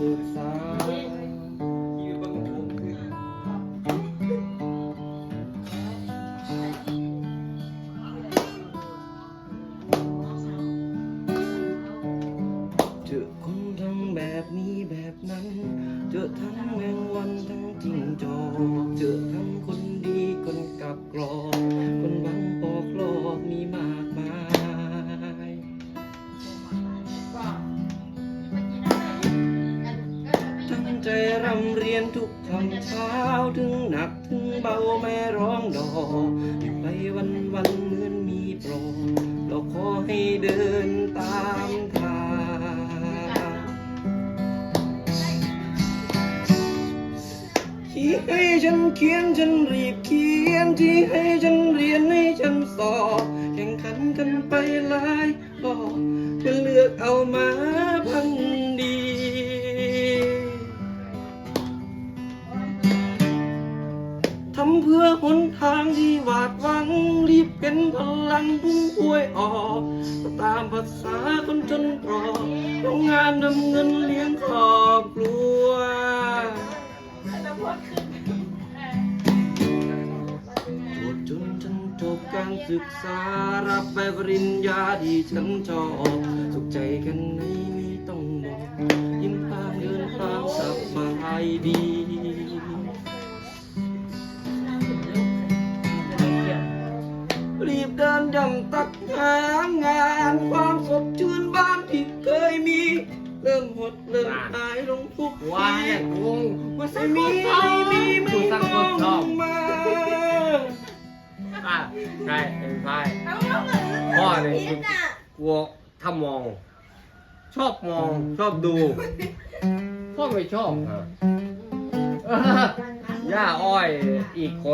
ศึกษา เจอคนทำแบบนี้แบบนั้น เจอทั้ง รำเรียนทุกคำเช้าถึงหนักถึงเบาแม่ร้องดอกไปวันวันเหมือนมีโปรเราขอให้เดินตามทางที่ให้ฉันเขียนฉันรีบเขียนที่ให้ฉันเรียนให้ฉันสอบแข่งขันกันไปหลายรอบเพื่อเลือกเอามาพันำเพื่อหนทางที่หวาดหวัง รีบเป็นพลังพุ่งพวยออกตามภาษาคนจนตรอกโรงงานนำเงินเลี้ยงครอบครัวโจทย์จนฉันจบการศึกษารับใบปริญญาที่ฉันชอบสุขใจแค่ไหนไม่ต้องบอกยิ้มพางเดินทางสบายดี รีบเดินย่ำตักหางานความสดชื่นบ้านที่เคยมี เริ่มหดเริ่มหายลงทุกว่าทีเนี่ยงงว่าสัไม่กคมีนชอบไม่มีดูไม่สักมคอนชอบงมาอะใช่เอ็นไฟพ่อเนี่ยคือกลัวถ้ามอง ชอบมองชอบดูพ่อไม่ชอบฮะย่าอ้อยอีกคน